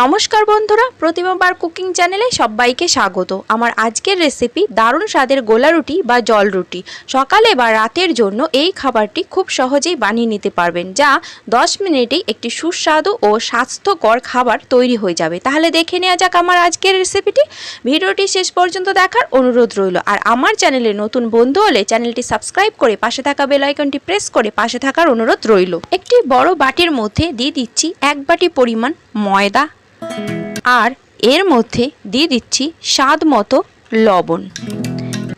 নমস্কার বন্ধুরা প্রতিমাবার কুকিং চ্যানেলে সবাইকে স্বাগত। আমার আজকের রেসিপি দারুণ স্বাদের গোলা রুটি বা জল রুটি। সকালে বা রাতের জন্য এই খাবারটি খুব সহজেই বানিয়ে নিতে পারবেন, যা 10 মিনিটেই একটি সুস্বাদু ও স্বাস্থ্যকর খাবার তৈরি হয়ে যাবে। তাহলে দেখে নেওয়া যাক আমার আজকের রেসিপিটি ভিডিওটি শেষ পর্যন্ত দেখার অনুরোধ রইল। আর আমার চ্যানেলে নতুন বন্ধু হলে চ্যানেলটি সাবস্ক্রাইব করে পাশে থাকা বেল আইকনটি প্রেস করে পাশে থাকার অনুরোধ রইল। একটি বড় বাটির মধ্যে দিয়ে দিচ্ছি এক বাটি পরিমাণ ময়দা আর এর মধ্যে দিয়ে দিচ্ছি স্বাদ মতো লবণ।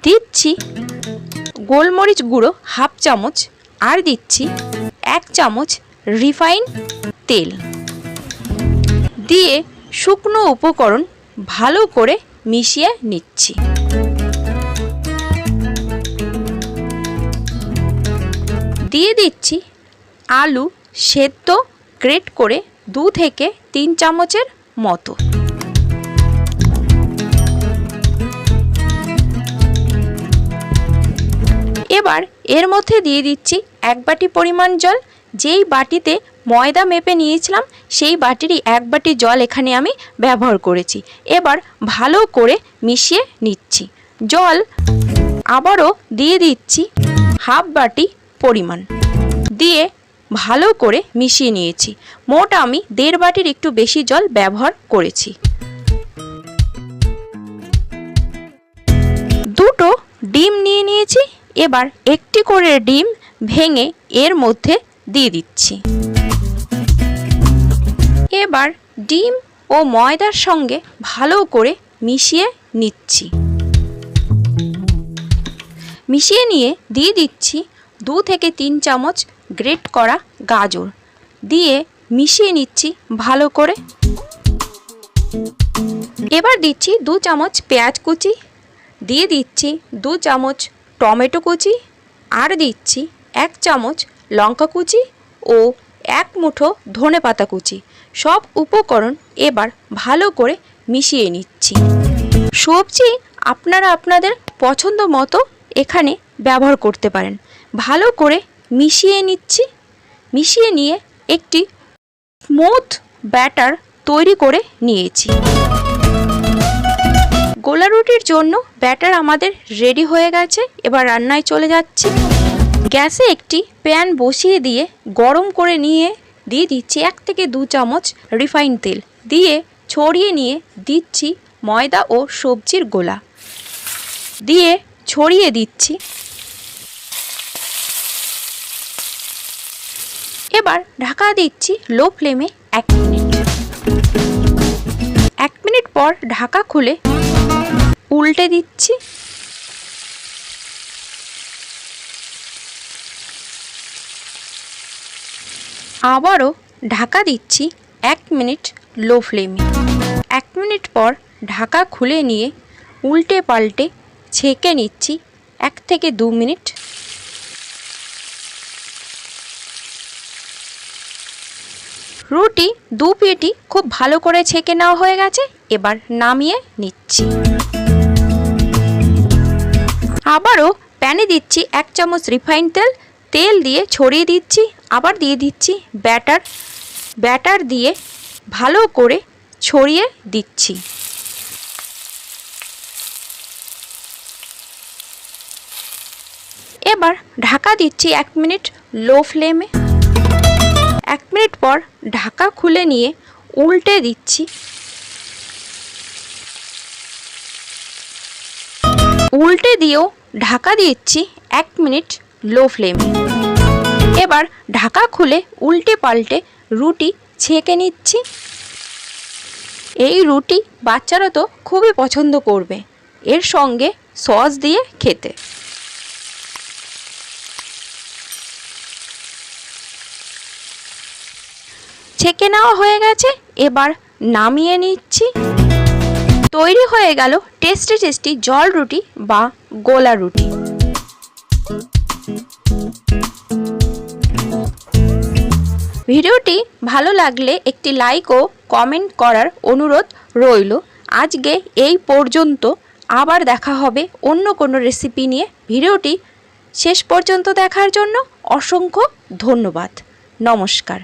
দিচ্ছি গোলমরিচ গুঁড়ো হাফ চামচ আর দিচ্ছি এক চামচ রিফাইন তেল। দিয়ে শুকনো উপকরণ ভালো করে মিশিয়ে নিচ্ছি। দিয়ে দিচ্ছি আলু সেদ্ধ, গ্রেট করে দু থেকে তিন চামচের মতো। এবার এর মধ্যে দিয়ে দিচ্ছি এক বাটি পরিমাণ জল। যেই বাটিতে ময়দা মেপে নিয়েছিলাম, সেই বাটিরই এক বাটি জল এখানে আমি ব্যবহার করেছি। এবার ভালো করে মিশিয়ে নিচ্ছি। জল আবারও দিয়ে দিচ্ছি হাফ বাটি পরিমাণ। দিয়ে ভালো করে মিশিয়ে নিয়েছি। মোট আমি দেড় বাটির একটু বেশি জল ব্যবহার করেছি। দুটো ডিম নিয়ে নিয়েছি, এবার একটি করে ডিম ভেঙে এর মধ্যে দিয়ে দিচ্ছি। এবার ডিম ও ময়দার সঙ্গে ভালো করে মিশিয়ে নিচ্ছি। মিশিয়ে নিয়ে দিয়ে দিচ্ছি দু থেকে তিন চামচ গ্রেট করা গাজর। দিয়ে মিশিয়ে নিচ্ছি ভালো করে। এবার দিচ্ছি দু চামচ পেঁয়াজ কুচি, দিয়ে দিচ্ছি দু চামচ টমেটো কুচি, আর দিচ্ছি এক চামচ লঙ্কা কুচি ও এক মুঠো ধনে পাতা কুচি। সব উপকরণ এবার ভালো করে মিশিয়ে নিচ্ছি। সবজি আপনারা আপনাদের পছন্দ মতো এখানে ব্যবহার করতে পারেন। ভালো করে মিশিয়ে নিচ্ছি। মিশিয়ে নিয়ে একটি স্মুথ ব্যাটার তৈরি করে নিয়েছি। গোলা রুটির জন্য ব্যাটার আমাদের রেডি হয়ে গেছে। এবার রান্নায় চলে যাচ্ছি। গ্যাসে একটি প্যান বসিয়ে দিয়ে গরম করে নিয়ে দিয়ে দিচ্ছি এক থেকে দু চামচ রিফাইন তেল। দিয়ে ছড়িয়ে নিয়ে দিচ্ছি ময়দা ও সবজির গোলা। দিয়ে ছড়িয়ে দিচ্ছি এবার ঢাকা দিচ্ছি লো ফ্লেমে এক মিনিট। এক মিনিট পর ঢাকা খুলে উল্টে দিচ্ছি। আবারও ঢাকা দিচ্ছি এক মিনিট লো ফ্লেমে। এক মিনিট পর ঢাকা খুলে নিয়ে উল্টে পাল্টে ছেঁকে নিচ্ছি এক থেকে দু মিনিট। রুটি, দু পেটি খুব ভালো করে ছেঁকে নেওয়া হয়ে গেছে, এবার নামিয়ে নিচ্ছি। আবারও প্যানে দিচ্ছি এক চামচ রিফাইন তেল তেল দিয়ে ছড়িয়ে দিচ্ছি, আবার দিয়ে দিচ্ছি ব্যাটার ব্যাটার দিয়ে ভালো করে ছড়িয়ে দিচ্ছি। এবার ঢাকা দিচ্ছি এক মিনিট লো ফ্লেমে। এক মিনিট পর ঢাকা খুলে নিয়ে উল্টে দিচ্ছি। উল্টে দিয়েও ঢাকা দিচ্ছি এক মিনিট লো ফ্লেমে। এবার ঢাকা খুলে উল্টে পাল্টে রুটি ছেঁকে নিচ্ছি। এই রুটি বাচ্চারা তো খুবই পছন্দ করবে। এর সঙ্গে সস দিয়ে খেতে। ছেঁকে নেওয়া হয়ে গেছে, এবার নামিয়ে নিচ্ছি। তৈরি হয়ে গেল টেস্টি টেস্টি জল রুটি বা গোলা রুটি। ভিডিওটি ভালো লাগলে একটি লাইক ও কমেন্ট করার অনুরোধ রইল। আজকে এই পর্যন্ত, আবার দেখা হবে অন্য কোনো রেসিপি নিয়ে। ভিডিওটি শেষ পর্যন্ত দেখার জন্য অসংখ্য ধন্যবাদ। নমস্কার।